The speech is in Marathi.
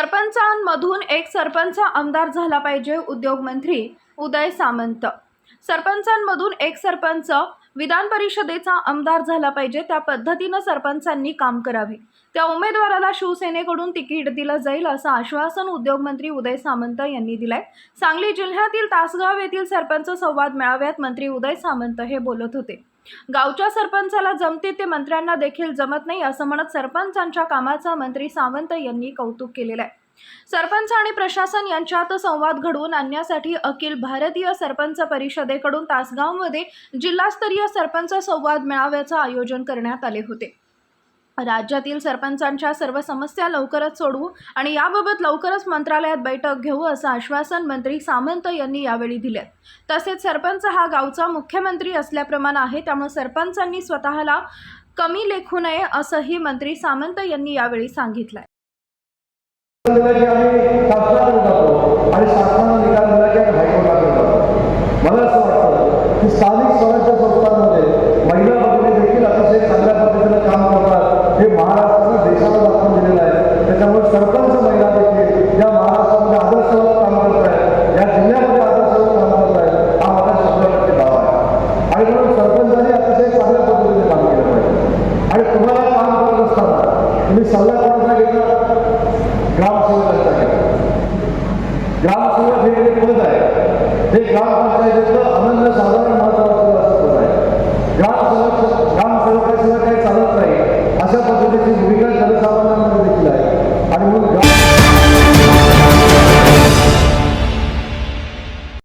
सरपंचांमधून एक सरपंच आमदार झाला पाहिजे उद्योगमंत्री उदय सामंत. सरपंचांमधून एक सरपंच विधान परिषदेचा आमदार झाला पाहिजे त्या पद्धतीनं सरपंचांनी काम करावे. त्या उमेदवाराला शिवसेनेकडून तिकीट दिलं जाईल असं आश्वासन उद्योगमंत्री उदय सामंत यांनी दिलंय. सांगली जिल्ह्यातील तासगाव येथील सरपंच संवाद मेळाव्यात मंत्री उदय सामंत हे बोलत होते. गावच्या सरपंचाला जमते ते मंत्र्यांना देखील जमत नाही असं म्हणत सरपंचांच्या कामाचं मंत्री सावंत यांनी कौतुक केलेलं आहे. सरपंच आणि प्रशासन यांच्यात संवाद घडवून आणण्यासाठी अखिल भारतीय सरपंच परिषदेकडून तासगावमध्ये जिल्हास्तरीय सरपंच संवाद मेळाव्याचं आयोजन करण्यात आले होते. राज्यातील सरपंचांच्या सर्व समस्या लवकरच सोडवू आणि याबाबत लवकरच मंत्रालयात बैठक घेऊ असं आश्वासन मंत्री सामंत यांनी यावेळी दिले. तसेच सरपंच हा गावचा मुख्यमंत्री असल्याप्रमाणे आहे त्यामुळे सरपंचांनी स्वतःला कमी लेखू नये असंही मंत्री सामंत यांनी यावेळी सांगितलं दिला की आम्ही शासनाकडे जातो आणि शासनाने निकाल दिला की आम्ही हायकोर्टाकडे जातो. मला असं वाटतं की स्थानिक स्वराज्य संस्थांमध्ये महिला भगिनी देखील अतिशय चांगल्या पद्धतीनं काम करतात. हे महाराष्ट्रानं देशाला दाखवून दिलेलं आहे. त्याच्यामुळे सरपंच महिला देखील या महाराष्ट्रामध्ये आदर्शवत काम करत आहेत. या जिल्ह्यामध्ये आदर्शवत काम करत आहेत. हा माझा शंभर टक्के दावा आहे. आणि म्हणून सरपंचांनी अतिशय चांगल्या पद्धतीने काम केलं पाहिजे. आणि तुम्हाला काम करत असताना तुम्ही सल्ला कोणाचा घेता? हे एक पद आहे अनन्य साधारण महत्वाचं